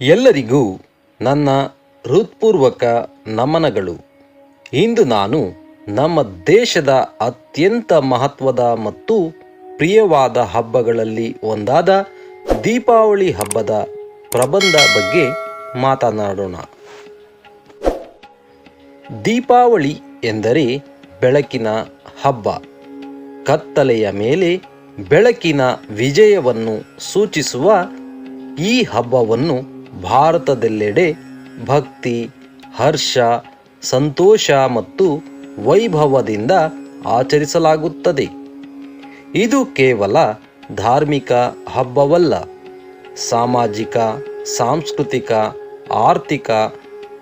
ಎಲ್ಲರಿಗೂ ನನ್ನ ಹೃತ್ಪೂರ್ವಕ ನಮನಗಳು. ಇಂದು ನಾನು ನಮ್ಮ ದೇಶದ ಅತ್ಯಂತ ಮಹತ್ವದ ಮತ್ತು ಪ್ರಿಯವಾದ ಹಬ್ಬಗಳಲ್ಲಿ ಒಂದಾದ ದೀಪಾವಳಿ ಹಬ್ಬದ ಪ್ರಬಂಧ ಬಗ್ಗೆ ಮಾತನಾಡೋಣ. ದೀಪಾವಳಿ ಎಂದರೆ ಬೆಳಕಿನ ಹಬ್ಬ. ಕತ್ತಲೆಯ ಮೇಲೆ ಬೆಳಕಿನ ವಿಜಯವನ್ನು ಸೂಚಿಸುವ ಈ ಹಬ್ಬವನ್ನು ಭಾರತದೆಲ್ಲೆಡೆ ಭಕ್ತಿ, ಹರ್ಷ, ಸಂತೋಷ ಮತ್ತು ವೈಭವದಿಂದ ಆಚರಿಸಲಾಗುತ್ತದೆ. ಇದು ಕೇವಲ ಧಾರ್ಮಿಕ ಹಬ್ಬವಲ್ಲ. ಸಾಮಾಜಿಕ, ಸಾಂಸ್ಕೃತಿಕ, ಆರ್ಥಿಕ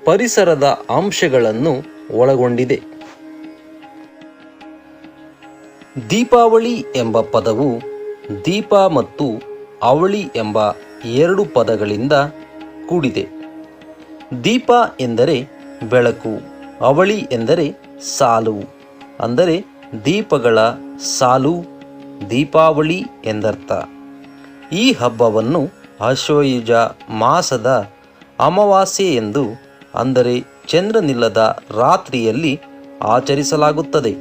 ಪರಿಸರದ ಅಂಶಗಳನ್ನು ಒಳಗೊಂಡಿದೆ. ದೀಪಾವಳಿ ಎಂಬ ಪದವು ದೀಪ ಮತ್ತು ಅವಳಿ ಎಂಬ ಎರಡು ಪದಗಳಿಂದ ಕೂಡಿದೆ. ದೀಪ ಎಂದರೆ ಬೆಳಕು, ಅವಳಿ ಎಂದರೆ ಸಾಲು, ಅಂದರೆ ದೀಪಗಳ ಸಾಲು, ದೀಪಾವಳಿ ಎಂದರ್ಥ. ಈ ಹಬ್ಬವನ್ನು ಅಶ್ವಯುಜ ಮಾಸದ ಅಮಾವಾಸ್ಯೆ ಎಂದು, ಅಂದರೆ ಚಂದ್ರನಿಲ್ಲದ ರಾತ್ರಿಯಲ್ಲಿ ಆಚರಿಸಲಾಗುತ್ತದೆ.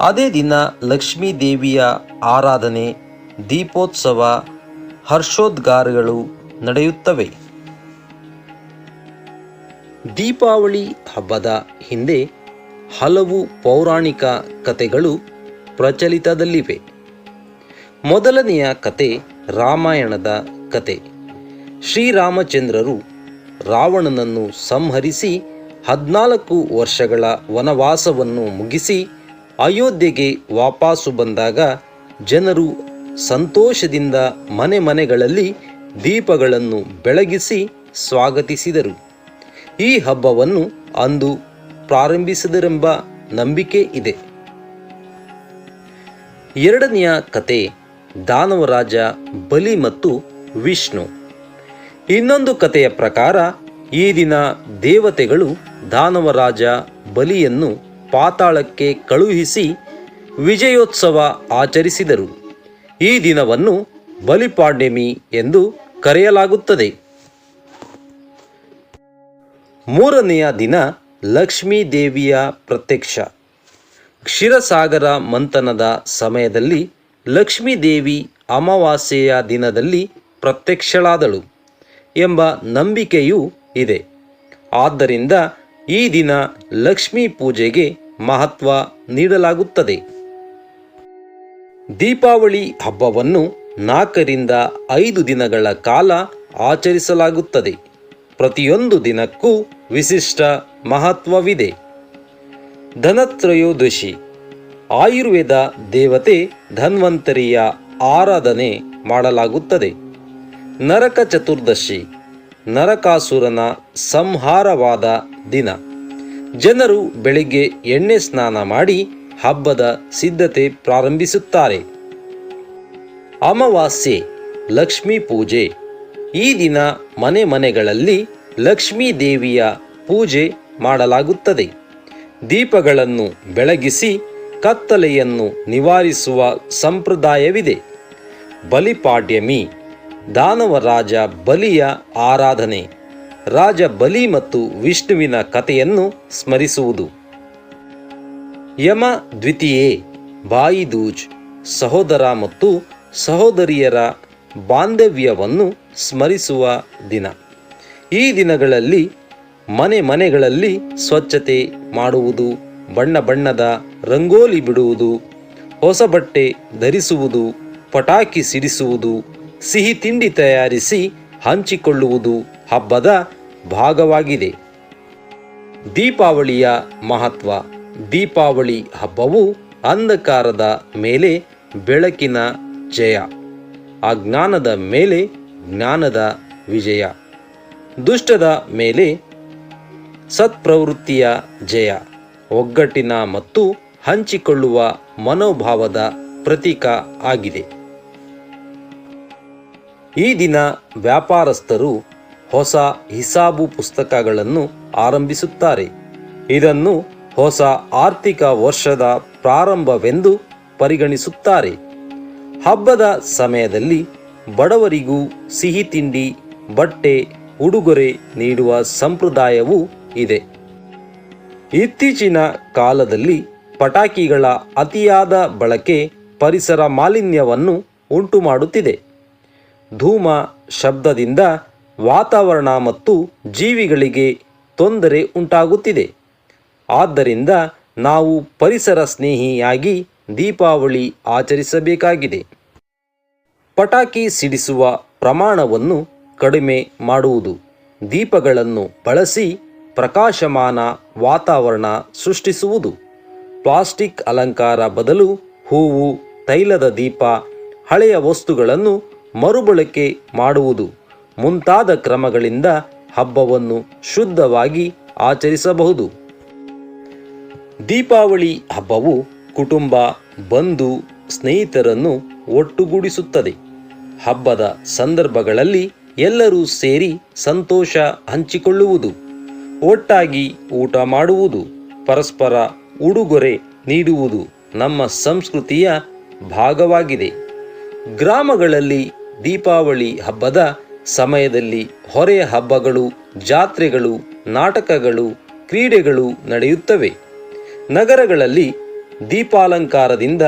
ಅದೇ ದಿನ ಲಕ್ಷ್ಮೀ ದೇವಿಯ ಆರಾಧನೆ, ದೀಪೋತ್ಸವ, ಹರ್ಷೋದ್ಗಾರಗಳು ನಡೆಯುತ್ತವೆ. ದೀಪಾವಳಿ ಹಬ್ಬದ ಹಿಂದೆ ಹಲವು ಪೌರಾಣಿಕ ಕಥೆಗಳು ಪ್ರಚಲಿತದಲ್ಲಿವೆ. ಮೊದಲನೆಯ ಕತೆ ರಾಮಾಯಣದ ಕತೆ ಶ್ರೀರಾಮಚಂದ್ರರು ರಾವಣನನ್ನು ಸಂಹರಿಸಿ ಹದಿನಾಲ್ಕು ವರ್ಷಗಳ ವನವಾಸವನ್ನು ಮುಗಿಸಿ ಅಯೋಧ್ಯೆಗೆ ವಾಪಸ್ಸು ಬಂದಾಗ ಜನರು ಸಂತೋಷದಿಂದ ಮನೆ ಮನೆಗಳಲ್ಲಿ ದೀಪಗಳನ್ನು ಬೆಳಗಿಸಿ ಸ್ವಾಗತಿಸಿದರು. ಈ ಹಬ್ಬವನ್ನು ಅಂದು ಪ್ರಾರಂಭಿಸಿದರೆಂಬ ನಂಬಿಕೆ ಇದೆ. ಎರಡನೆಯ ಕತೆ ದಾನವರಾಜ, ಬಲಿ ಮತ್ತು ವಿಷ್ಣು. ಇನ್ನೊಂದು ಕಥೆಯ ಪ್ರಕಾರ ಈ ದಿನ ದೇವತೆಗಳು ದಾನವರಾಜ, ಬಲಿಯನ್ನು ಪಾತಾಳಕ್ಕೆ ಕಳುಹಿಸಿ ವಿಜಯೋತ್ಸವ ಆಚರಿಸಿದರು. ಈ ದಿನವನ್ನು ಬಲಿಪಾಡ್ಯಮಿ ಎಂದು ಕರೆಯಲಾಗುತ್ತದೆ. ಮೂರನೆಯ ದಿನ ಲಕ್ಷ್ಮೀ ದೇವಿಯ ಪ್ರತ್ಯಕ್ಷ. ಕ್ಷೀರಸಾಗರ ಮಂಥನದ ಸಮಯದಲ್ಲಿ ಲಕ್ಷ್ಮೀ ದೇವಿ ಅಮಾವಾಸ್ಯೆಯ ದಿನದಲ್ಲಿ ಪ್ರತ್ಯಕ್ಷಳಾದಳು ಎಂಬ ನಂಬಿಕೆಯೂ ಇದೆ. ಆದ್ದರಿಂದ ಈ ದಿನ ಲಕ್ಷ್ಮೀ ಪೂಜೆಗೆ ಮಹತ್ವ ನೀಡಲಾಗುತ್ತದೆ. ದೀಪಾವಳಿ ಹಬ್ಬವನ್ನು ನಾಲ್ಕರಿಂದ ಐದು ದಿನಗಳ ಕಾಲ ಆಚರಿಸಲಾಗುತ್ತದೆ. ಪ್ರತಿಯೊಂದು ದಿನಕ್ಕೂ ವಿಶಿಷ್ಟ ಮಹತ್ವವಿದೆ. ಧನತ್ರಯೋದಶಿ ಆಯುರ್ವೇದ ದೇವತೆ ಧನ್ವಂತರಿಯ ಆರಾಧನೆ ಮಾಡಲಾಗುತ್ತದೆ. ನರಕ ಚತುರ್ದಶಿ. ನರಕಾಸುರನ ಸಂಹಾರವಾದ ದಿನ. ಜನರು ಬೆಳಿಗ್ಗೆ ಎಣ್ಣೆ ಸ್ನಾನ ಮಾಡಿ ಹಬ್ಬದ ಸಿದ್ಧತೆ ಪ್ರಾರಂಭಿಸುತ್ತಾರೆ. ಅಮಾವಾಸ್ಯೆ. ಲಕ್ಷ್ಮೀ ಪೂಜೆ. ಈ ದಿನ ಮನೆ ಮನೆಗಳಲ್ಲಿ ಲಕ್ಷ್ಮೀ ದೇವಿಯ ಪೂಜೆ ಮಾಡಲಾಗುತ್ತದೆ. ದೀಪಗಳನ್ನು ಬೆಳಗಿಸಿ ಕತ್ತಲೆಯನ್ನು ನಿವಾರಿಸುವ ಸಂಪ್ರದಾಯವಿದೆ. ಬಲಿಪಾಡ್ಯಮಿ, ದಾನವರಾಜ ಬಲಿಯ ಆರಾಧನೆ, ರಾಜ ಬಲಿ ಮತ್ತು ವಿಷ್ಣುವಿನ ಕಥೆಯನ್ನು ಸ್ಮರಿಸುವುದು. ಯಮ ದ್ವಿತೀಯೇ ಬಾಯಿದೂಜ್ ಸಹೋದರ ಮತ್ತು ಸಹೋದರಿಯರ ಬಾಂಧವ್ಯವನ್ನು ಸ್ಮರಿಸುವ ದಿನ. ಈ ದಿನಗಳಲ್ಲಿ ಮನೆ ಮನೆಗಳಲ್ಲಿ ಸ್ವಚ್ಛತೆ ಮಾಡುವುದು, ಬಣ್ಣ ಬಣ್ಣದ ರಂಗೋಲಿ ಬಿಡುವುದು, ಹೊಸ ಬಟ್ಟೆ ಧರಿಸುವುದು, ಪಟಾಕಿ ಸಿಡಿಸುವುದು, ಸಿಹಿ ತಿಂಡಿ ತಯಾರಿಸಿ ಹಂಚಿಕೊಳ್ಳುವುದು ಹಬ್ಬದ ಭಾಗವಾಗಿದೆ. ದೀಪಾವಳಿಯ ಮಹತ್ವ. ದೀಪಾವಳಿ ಹಬ್ಬವು ಅಂಧಕಾರದ ಮೇಲೆ ಬೆಳಕಿನ ಜಯ. ಅಜ್ಞಾನದ ಮೇಲೆ ಜ್ಞಾನದ ವಿಜಯ. ದುಷ್ಟದ ಮೇಲೆ ಸತ್ಪ್ರವೃತ್ತಿಯ ಜಯ. ಒಗ್ಗಟ್ಟಿನ ಮತ್ತು ಹಂಚಿಕೊಳ್ಳುವ ಮನೋಭಾವದ ಪ್ರತೀಕ ಆಗಿದೆ. ಈ ದಿನ ವ್ಯಾಪಾರಸ್ಥರು ಹೊಸ ಹಿಸಾಬು ಪುಸ್ತಕಗಳನ್ನು ಆರಂಭಿಸುತ್ತಾರೆ. ಇದನ್ನು ಹೊಸ ಆರ್ಥಿಕ ವರ್ಷದ ಪ್ರಾರಂಭವೆಂದು ಪರಿಗಣಿಸುತ್ತಾರೆ. ಹಬ್ಬದ ಸಮಯದಲ್ಲಿ ಬಡವರಿಗೂ ಸಿಹಿ ತಿಂಡಿ, ಬಟ್ಟೆ, ಉಡುಗೊರೆ ನೀಡುವ ಸಂಪ್ರದಾಯವೂ ಇದೆ. ಇತ್ತೀಚಿನ ಕಾಲದಲ್ಲಿ ಪಟಾಕಿಗಳ ಅತಿಯಾದ ಬಳಕೆ ಪರಿಸರ ಮಾಲಿನ್ಯವನ್ನು ಉಂಟು ಮಾಡುತ್ತಿದೆ ಧೂಮ ಶಬ್ದದಿಂದ ವಾತಾವರಣ ಮತ್ತು ಜೀವಿಗಳಿಗೆ ತೊಂದರೆ ಉಂಟಾಗುತ್ತಿದೆ. ಆದ್ದರಿಂದ ನಾವು ಪರಿಸರ ಸ್ನೇಹಿಯಾಗಿ ದೀಪಾವಳಿ ಆಚರಿಸಬೇಕಾಗಿದೆ. ಪಟಾಕಿ ಸಿಡಿಸುವ ಪ್ರಮಾಣವನ್ನು ಕಡಿಮೆ ಮಾಡುವುದು. ದೀಪಗಳನ್ನು ಬಳಸಿ ಪ್ರಕಾಶಮಾನ ವಾತಾವರಣ ಸೃಷ್ಟಿಸುವುದು. ಪ್ಲಾಸ್ಟಿಕ್ ಅಲಂಕಾರ ಬದಲು ಹೂವು, ತೈಲದ ದೀಪ, ಹಳೆಯ ವಸ್ತುಗಳನ್ನು ಮರುಬಳಕೆ ಮಾಡುವುದು. ಮುಂತಾದ ಕ್ರಮಗಳಿಂದ ಹಬ್ಬವನ್ನು ಶುದ್ಧವಾಗಿ ಆಚರಿಸಬಹುದು. ದೀಪಾವಳಿ ಹಬ್ಬವು ಕುಟುಂಬ, ಬಂಧು, ಸ್ನೇಹಿತರನ್ನು ಒಟ್ಟುಗೂಡಿಸುತ್ತದೆ. ಹಬ್ಬದ ಸಂದರ್ಭಗಳಲ್ಲಿ ಎಲ್ಲರೂ ಸೇರಿ ಸಂತೋಷ ಹಂಚಿಕೊಳ್ಳುವುದು, ಒಟ್ಟಾಗಿ ಊಟ ಮಾಡುವುದು, ಪರಸ್ಪರ ಉಡುಗೊರೆ ನೀಡುವುದು ನಮ್ಮ ಸಂಸ್ಕೃತಿಯ ಭಾಗವಾಗಿದೆ. ಗ್ರಾಮಗಳಲ್ಲಿ ದೀಪಾವಳಿ ಹಬ್ಬದ ಸಮಯದಲ್ಲಿ ಹೊರೆಯ ಹಬ್ಬಗಳು, ಜಾತ್ರೆಗಳು, ನಾಟಕಗಳು, ಕ್ರೀಡೆಗಳು ನಡೆಯುತ್ತವೆ. ನಗರಗಳಲ್ಲಿ ದೀಪಾಲಂಕಾರದಿಂದ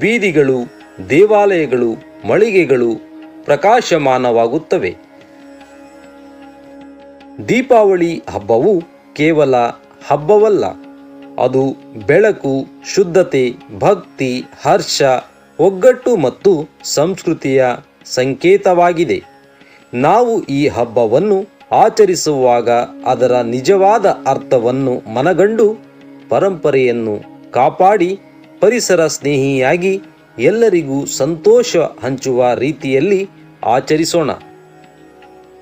ಬೀದಿಗಳು, ದೇವಾಲಯಗಳು, ಮಳಿಗೆಗಳು ಪ್ರಕಾಶಮಾನವಾಗುತ್ತವೆ. ದೀಪಾವಳಿ ಹಬ್ಬವು ಕೇವಲ ಹಬ್ಬವಲ್ಲ, ಅದು ಬೆಳಕು, ಶುದ್ಧತೆ, ಭಕ್ತಿ, ಹರ್ಷ, ಒಗ್ಗಟ್ಟು ಮತ್ತು ಸಂಸ್ಕೃತಿಯ ಸಂಕೇತವಾಗಿದೆ. ನಾವು ಈ ಹಬ್ಬವನ್ನು ಆಚರಿಸುವಾಗ ಅದರ ನಿಜವಾದ ಅರ್ಥವನ್ನು ಮನಗಂಡು ಪರಂಪರೆಯನ್ನು ಕಾಪಾಡಿ ಪರಿಸರ ಸ್ನೇಹಿಯಾಗಿ ಎಲ್ಲರಿಗೂ ಸಂತೋಷ ಹಂಚುವ ರೀತಿಯಲ್ಲಿ ಆಚರಿಸೋಣ.